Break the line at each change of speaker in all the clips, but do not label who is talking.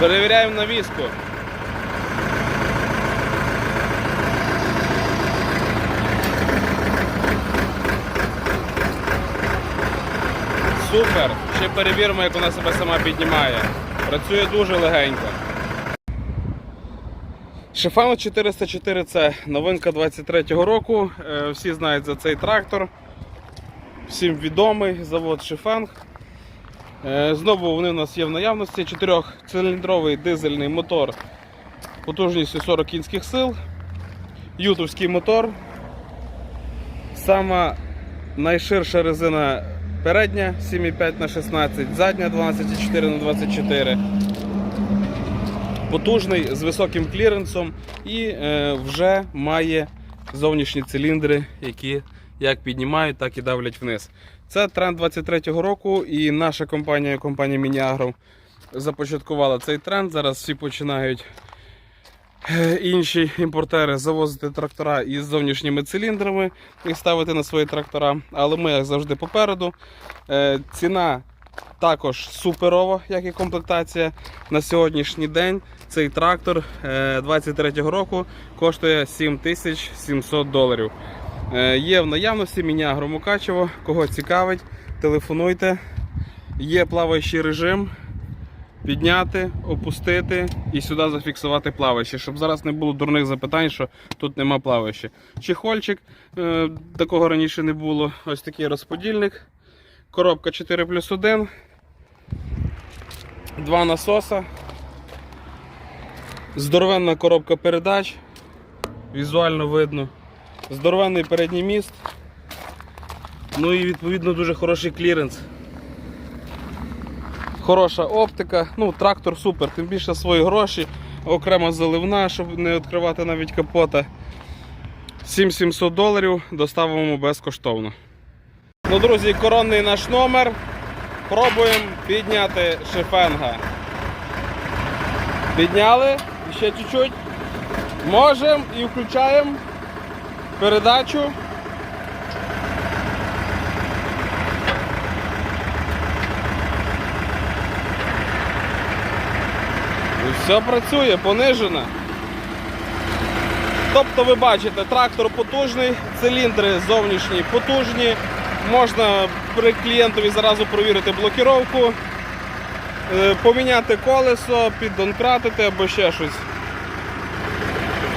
Перевіряємо навіску. Супер! Ще перевіримо, як вона себе сама піднімає. Працює дуже легенько. Шифан 404 це новинка 23-го року. Е, Всі знають за цей трактор. Всім відомий завод Шифанг. Е, Знову вони у нас є в наявності. Чотирьохциліндровий дизельний мотор потужністю 40 кінських сил. Ютовський мотор. Сама найширша резина передня 7,5 на 16, задня 12,4 на 24 потужний з високим кліренсом і е, вже має зовнішні циліндри, які як піднімають, так і давлять вниз. Це тренд 23-го року, і наша компанія, компанія Мініагро, започаткувала цей тренд. Зараз всі починають е, інші імпортери завозити трактора із зовнішніми циліндрами і ставити на свої трактора. Але ми, як завжди, попереду. Е, Ціна також суперова, як і комплектація. На сьогоднішній день цей трактор 23-го року коштує 7700 доларів. Е, Є в наявності міні Мукачево. Кого цікавить, телефонуйте. Є плаваючий режим. Підняти, опустити і сюди зафіксувати плаваюче, щоб зараз не було дурних запитань, що тут нема плаваюче. Чехольчик, е, такого раніше не було. Ось такий розподільник. Коробка 4 плюс 1. Два насоса. Здоровенна коробка передач. Візуально видно. Здоровенний передній міст. Ну і відповідно дуже хороший кліренс. Хороша оптика. Ну, трактор супер, тим більше свої гроші. Окрема заливна, щоб не відкривати навіть капота. 7700 доларів доставимо безкоштовно. Ну, друзі, коронний наш номер. Пробуємо підняти шифенга. Підняли. Ще чуть-чуть. Можемо і включаємо передачу. І все працює, понижено. Тобто ви бачите, трактор потужний, циліндри зовнішні потужні. Можна при клієнтові зразу провірити блокіровку, е, поміняти колесо, піддонкратити або ще щось.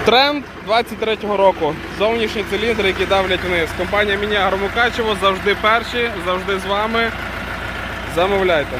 Тренд 23-го року. Зовнішні циліндри, які давлять вниз. Компанія Міні Мукачево завжди перші, завжди з вами. Замовляйте.